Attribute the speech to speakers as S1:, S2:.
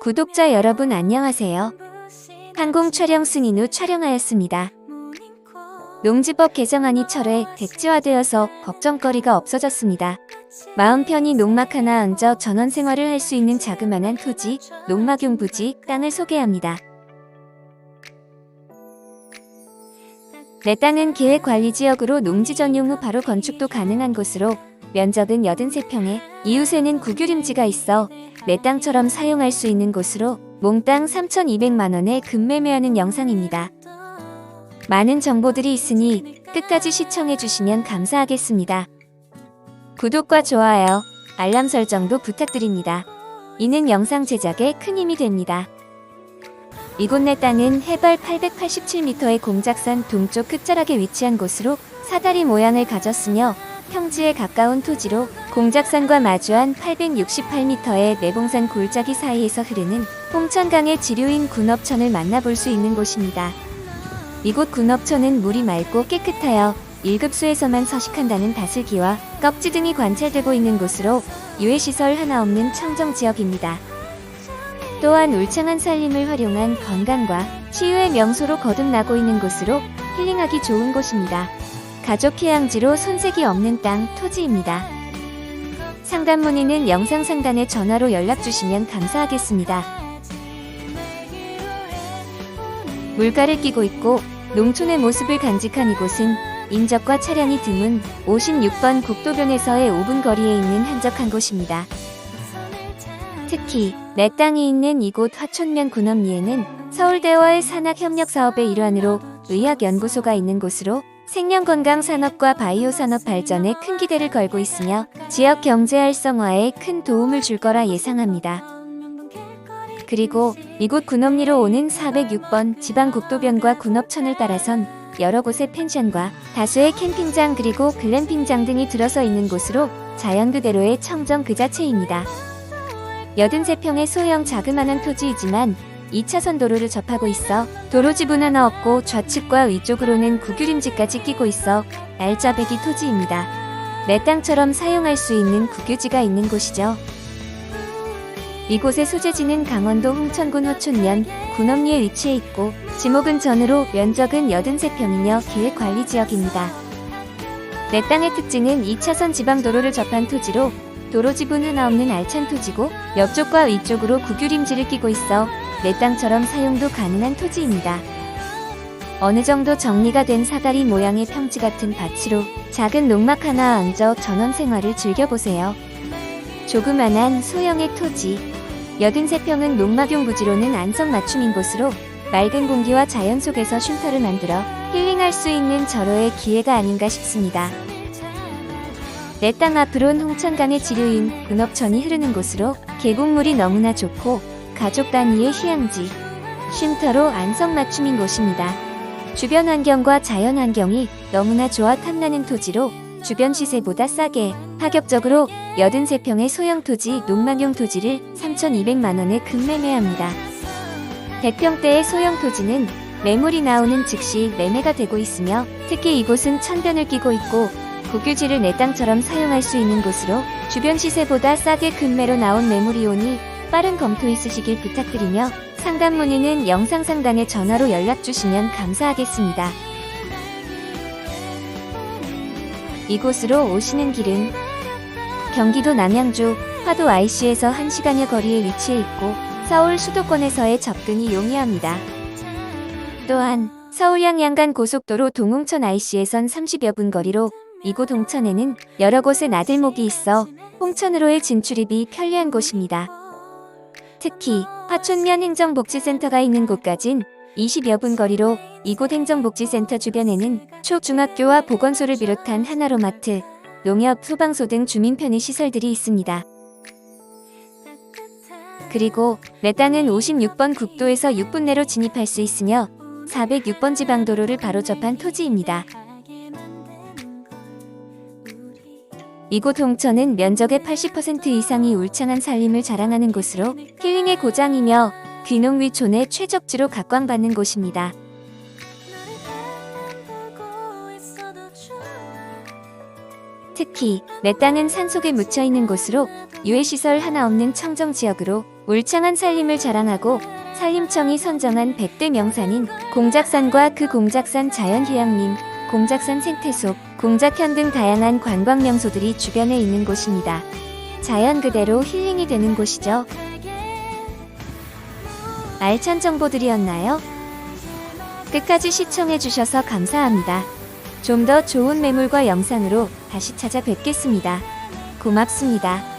S1: 구독자 여러분 안녕하세요. 항공 촬영 승인 후 촬영하였습니다. 농지법 개정안이 철회 백지화되어서 걱정거리가 없어졌습니다. 마음 편히 농막 하나 얹어 전원 생활을 할 수 있는 자그마한 토지, 농막용 부지, 땅을 소개합니다. 내 땅은 계획관리지역으로 농지 전용 후 바로 건축도 가능한 곳으로 면적은 83평에 이웃에는 구규림지가 있어 내 땅처럼 사용할 수 있는 곳으로 몽땅 3,200만원에 금매매하는 영상입니다. 많은 정보들이 있으니 끝까지 시청해주시면 감사하겠습니다. 구독과 좋아요, 알람 설정도 부탁드립니다. 이는 영상 제작에 큰 힘이 됩니다. 이곳 내 땅은 해발 887m의 공작산 동쪽 끝자락에 위치한 곳으로 사다리 모양을 가졌으며 평지에 가까운 토지로 공작산과 마주한 868m의 내봉산 골짜기 사이에서 흐르는 홍천강의 지류인 군업천을 만나볼 수 있는 곳입니다. 이곳 군업천은 물이 맑고 깨끗하여 1급수에서만 서식한다는 다슬기와 껍지 등이 관찰되고 있는 곳으로 유해시설 하나 없는 청정지역입니다. 또한 울창한 산림을 활용한 건강과 치유의 명소로 거듭나고 있는 곳으로 힐링하기 좋은 곳입니다. 가족 휴양지로 손색이 없는 땅, 토지입니다. 상담 문의는 영상 상단에 전화로 연락 주시면 감사하겠습니다. 물가를 끼고 있고 농촌의 모습을 간직한 이곳은 인적과 차량이 드문 56번 국도변에서의 5분 거리에 있는 한적한 곳입니다. 특히 내 땅이 있는 이곳 화촌면 군업리에는 서울대와의 산학협력 사업의 일환으로 의학연구소가 있는 곳으로 생명건강 산업과 바이오 산업 발전에 큰 기대를 걸고 있으며 지역 경제 활성화에 큰 도움을 줄 거라 예상합니다. 그리고 이곳 군업리로 오는 406번 지방 국도변과 군업천을 따라선 여러 곳의 펜션과 다수의 캠핑장 그리고 글램핑장 등이 들어서 있는 곳으로 자연 그대로의 청정 그 자체입니다. 83평의 소형 자그마한 토지이지만 2차선 도로를 접하고 있어 도로 지분 하나 없고 좌측과 위쪽으로는 구규림지까지 끼고 있어 알짜배기 토지입니다. 내 땅처럼 사용할 수 있는 국유지가 있는 곳이죠. 이곳의 소재지는 강원도 홍천군 화촌면 군업리에 위치해 있고 지목은 전으로 면적은 83평이며 계획관리지역입니다. 내 땅의 특징은 2차선 지방도로를 접한 토지로 도로 지분 하나 없는 알찬 토지고 옆쪽과 위쪽으로 구규림지를 끼고 있어 내 땅처럼 사용도 가능한 토지입니다. 어느 정도 정리가 된 사다리 모양의 평지 같은 밭으로 작은 농막 하나 얹어 전원 생활을 즐겨보세요. 조그만한 소형의 토지 83평은 농막용 부지로는 안성맞춤인 곳으로 맑은 공기와 자연 속에서 쉼터를 만들어 힐링할 수 있는 절호의 기회가 아닌가 싶습니다. 내 땅 앞으론 홍천강의 지류인 군업천이 흐르는 곳으로 계곡물이 너무나 좋고 가족 단위의 휴양지, 쉼터로 안성맞춤인 곳입니다. 주변 환경과 자연 환경이 너무나 좋아 탐나는 토지로 주변 시세보다 싸게 파격적으로 83평의 소형 토지 농막용 토지를 3,200만원에 급매매합니다. 100평대의 소형 토지는 매물이 나오는 즉시 매매가 되고 있으며 특히 이곳은 천변을 끼고 있고 국유지를 내 땅처럼 사용할 수 있는 곳으로 주변 시세보다 싸게 급매로 나온 매물이 오니 빠른 검토 있으시길 부탁드리며 상담 문의는 영상 상단에 전화로 연락 주시면 감사하겠습니다. 이곳으로 오시는 길은 경기도 남양주 화도 IC에서 1시간여 거리에 위치해 있고 서울 수도권에서의 접근이 용이합니다. 또한 서울 양 양간 고속도로 동홍천 IC에선 30여 분 거리로 이곳 홍천에는 여러 곳에 나들목이 있어 홍천으로의 진출입이 편리한 곳입니다. 특히 화촌면 행정복지센터가 있는 곳까진 20여 분 거리로 이곳 행정복지센터 주변에는 초중학교와 보건소를 비롯한 하나로마트, 농협, 소방서 등 주민 편의 시설들이 있습니다. 그리고 내 땅은 56번 국도에서 6분 내로 진입할 수 있으며 406번 지방도로를 바로 접한 토지입니다. 이곳 홍천은 면적의 80% 이상이 울창한 산림을 자랑하는 곳으로 힐링의 고장이며 귀농위촌의 최적지로 각광받는 곳입니다. 특히 내 땅은 산속에 묻혀 있는 곳으로 유해시설 하나 없는 청정 지역으로 울창한 산림을 자랑하고 산림청이 선정한 100대 명산인 공작산과 그 공작산 자연휴양림, 공작산 생태숲, 공작현 등 다양한 관광 명소들이 주변에 있는 곳입니다. 자연 그대로 힐링이 되는 곳이죠. 알찬 정보들이었나요? 끝까지 시청해주셔서 감사합니다. 좀 더 좋은 매물과 영상으로 다시 찾아뵙겠습니다. 고맙습니다.